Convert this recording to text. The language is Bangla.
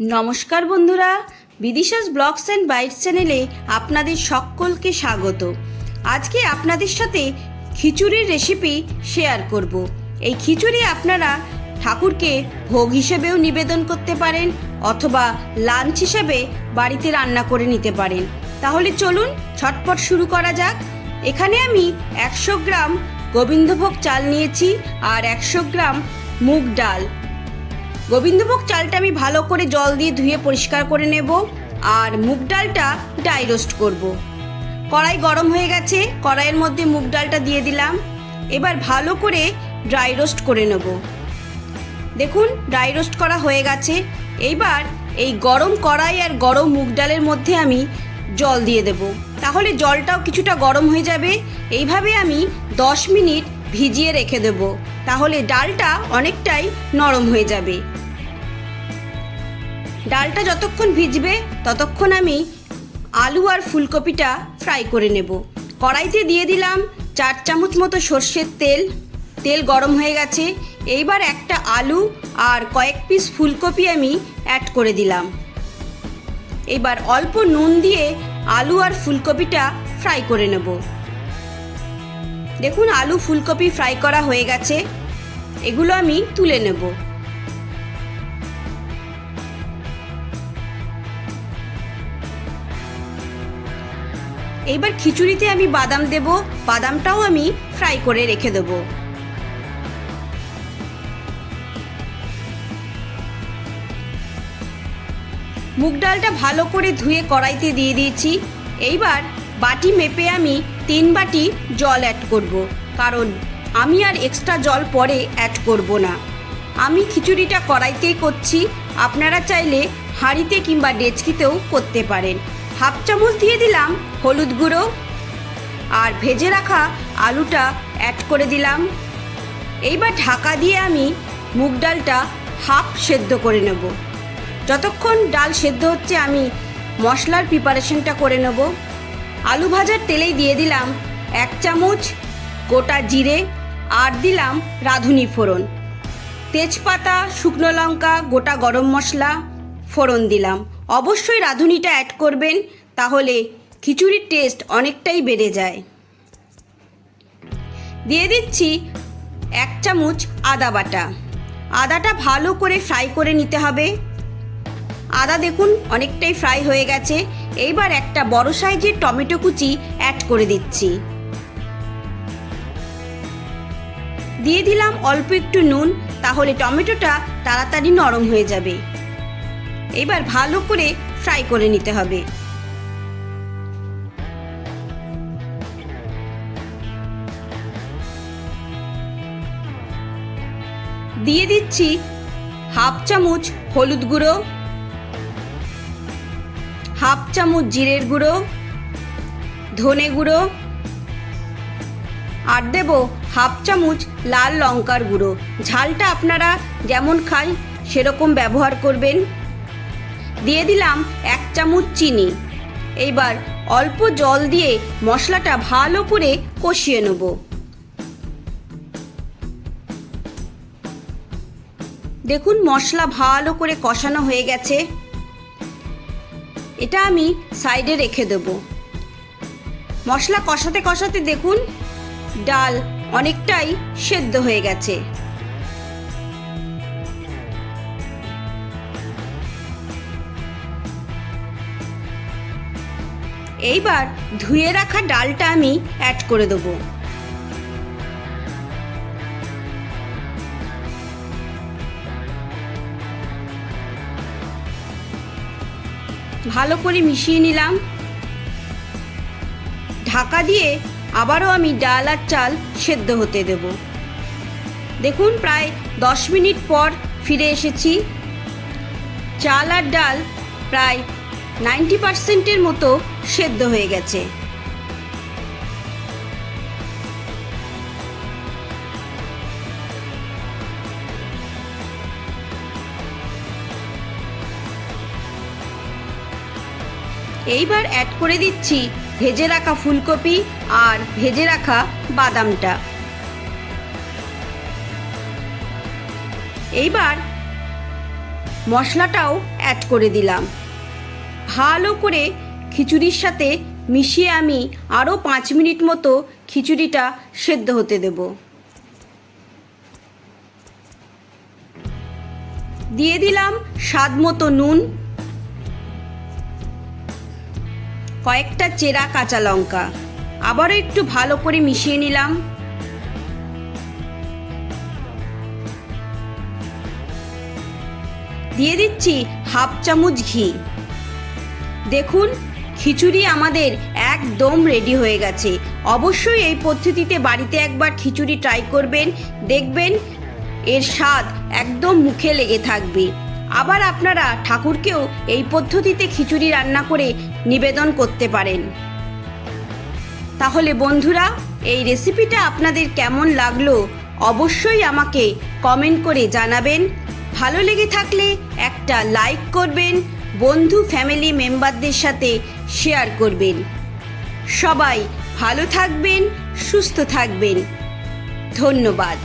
নমস্কার বন্ধুরা, বিদিশাস ব্লগস অ্যান্ড বাইটস চ্যানেলে আপনাদের সকলকে স্বাগত। আজকে আপনাদের সাথে খিচুড়ির রেসিপি শেয়ার করব। এই খিচুড়ি আপনারা ঠাকুরকে ভোগ হিসেবেও নিবেদন করতে পারেন অথবা লাঞ্চ হিসেবে বাড়িতে রান্না করে নিতে পারেন। তাহলে চলুন ছটপট শুরু করা যাক। এখানে আমি একশো গ্রাম গোবিন্দভোগ চাল নিয়েছি আর একশো গ্রাম মুগ ডাল। গোবিন্দভোগ চালটা আমি ভালো করে জল দিয়ে ধুয়ে পরিষ্কার করে নেব আর মুগ ডালটা ডাই রোস্ট করব। কড়াই গরম হয়ে গেছে, কড়াইয়ের মধ্যে মুগ ডালটা দিয়ে দিলাম। এবার ভালো করে ড্রাই রোস্ট করে নেব। দেখুন ড্রাই রোস্ট করা হয়ে গেছে। এইবার এই গরম কড়াই আর গরম মুগ ডালের মধ্যে আমি জল দিয়ে দেব। তাহলে জলটাও কিছুটা গরম হয়ে যাবে। এইভাবে আমি দশ মিনিট ভিজিয়ে রেখে দেব। তাহলে ডালটা অনেকটাই নরম হয়ে যাবে। ডালটা যতক্ষণ ভিজবে, ততক্ষণ আমি আলু আর ফুলকপিটা ফ্রাই করে নেব। কড়াইতে দিয়ে দিলাম চার চামচ মতো সর্ষের তেল। তেল গরম হয়ে গেছে। এইবার একটা আলু আর কয়েক পিস ফুলকপি আমি অ্যাড করে দিলাম। এবার অল্প নুন দিয়ে আলু আর ফুলকপিটা ফ্রাই করে নেব। দেখুন, আলু, ফুলকপি ফ্রাই করা হয়ে গেছে। এগুলো আমি তুলে নেব। এইবার খিচুড়িতে আমি বাদাম দেব, বাদামটাও আমি ফ্রাই করে রেখে দেব। মুগ ডালটা ভালো করে ধুয়ে কড়াইতে দিয়ে দিয়েছি। এইবার বাটি মেপে আমি তিন বাটি জল অ্যাড করব, কারণ আমি আর এক্সট্রা জল পরে অ্যাড করব না। আমি খিচুড়িটা কড়াইতেই করছি, আপনারা চাইলে হাঁড়িতে কিংবা ডেচকিতেও করতে পারেন। হাফ চামচ দিয়ে দিলাম হলুদ গুঁড়ো। আর ভেজে রাখা আলুটা অ্যাড করে দিলাম। এইবার ঢাকা দিয়ে আমি মুগ ডালটা হাফ সেদ্ধ করে নেব। যতক্ষণ ডাল সেদ্ধ হচ্ছে, আমি মশলার প্রিপারেশনটা করে নেব। আলু ভাজার তেলেই দিয়ে দিলাম এক চামচ গোটা জিরে আর দিলাম রাঁধুনি ফোড়ন। তেজপাতা, শুকনো লঙ্কা, গোটা গরম মশলা, ফোড়ন দিলাম। অবশ্যই রাঁধুনিটা অ্যাড করবেন, তাহলে খিচুড়ির টেস্ট অনেকটাই বেড়ে যায়। দিয়ে দিচ্ছি এক চামচ আদা বাটা। আদাটা ভালো করে ফ্রাই করে নিতে হবে। আদা দেখুন অনেকটাই ফ্রাই হয়ে গেছে। এইবার একটা বড় সাইজের টমেটো কুচি অ্যাড করে দিচ্ছি। দিয়ে দিলাম অল্প একটু নুন, তাহলে টমেটোটা তাড়াতাড়ি নরম হয়ে যাবে। এবার ভালো করে ফ্রাই করে নিতে হবে। দিয়ে দিচ্ছি হাফ চামচ হলুদ গুঁড়ো, হাফ চামচ জিরের গুঁড়ো, ধনে গুঁড়ো, আর দেব হাফ চামচ লাল লঙ্কার গুঁড়ো। ঝালটা আপনারা যেমন খান সেরকম ব্যবহার করবেন। দিয়ে দিলাম এক চামচ চিনি। এইবার অল্প জল দিয়ে মশলাটা ভালো করে কষিয়ে নেব। দেখুন মশলা ভালো করে কষানো হয়ে গেছে। এটা আমি সাইডে রেখে দেব। মশলা কষাতে কষাতে দেখুন ডাল অনেকটাই সেদ্ধ হয়ে গেছে। এইবার ধুয়ে রাখা ডালটা আমি অ্যাড করে দেবো। ভালো করে মিশিয়ে নিলাম। ঢাকা দিয়ে আবারও আমি ডাল আর চাল সেদ্ধ হতে দেব। দেখুন, প্রায় দশ মিনিট পর ফিরে এসেছি। চাল আর ডাল প্রায় নাইনটি পার্সেন্টের মতো সেদ্ধ হয়ে গেছে। এইবার অ্যাড করে দিচ্ছি ভেজে রাখা ফুলকপি আর ভেজে রাখা বাদামটা। এইবার মশলাটাও অ্যাড করে দিলাম। ভালো করে খিচুড়ির সাথে মিশিয়ে আমি আরও পাঁচ মিনিট মতো খিচুড়িটা সেদ্ধ হতে দেব। দিয়ে দিলাম স্বাদ মতো নুন, কয়েকটা চেরা কাঁচা লঙ্কা। আবারও একটু ভালো করে মিশিয়ে নিলাম। দিয়ে দিচ্ছি হাফ চামচ ঘি। দেখুন খিচুড়ি আমাদের একদম রেডি হয়ে গেছে। অবশ্যই এই পদ্ধতিতে বাড়িতে একবার খিচুড়ি ট্রাই করবেন, দেখবেন এর স্বাদ একদম মুখে লেগে থাকবে। আবার আপনারা ঠাকুরকেও এই পদ্ধতিতে খিচুড়ি রান্না করে নিবেদন করতে পারেন। তাহলে বন্ধুরা, এই রেসিপিটা আপনাদের কেমন লাগল অবশ্যই আমাকে কমেন্ট করে জানাবেন। ভালো লেগে থাকলে একটা লাইক করবেন বন্ধু ফ্যামিলি মেম্বারদের সাথে শেয়ার করবেন। সবাই ভালো থাকবেন সুস্থ থাকবেন। ধন্যবাদ।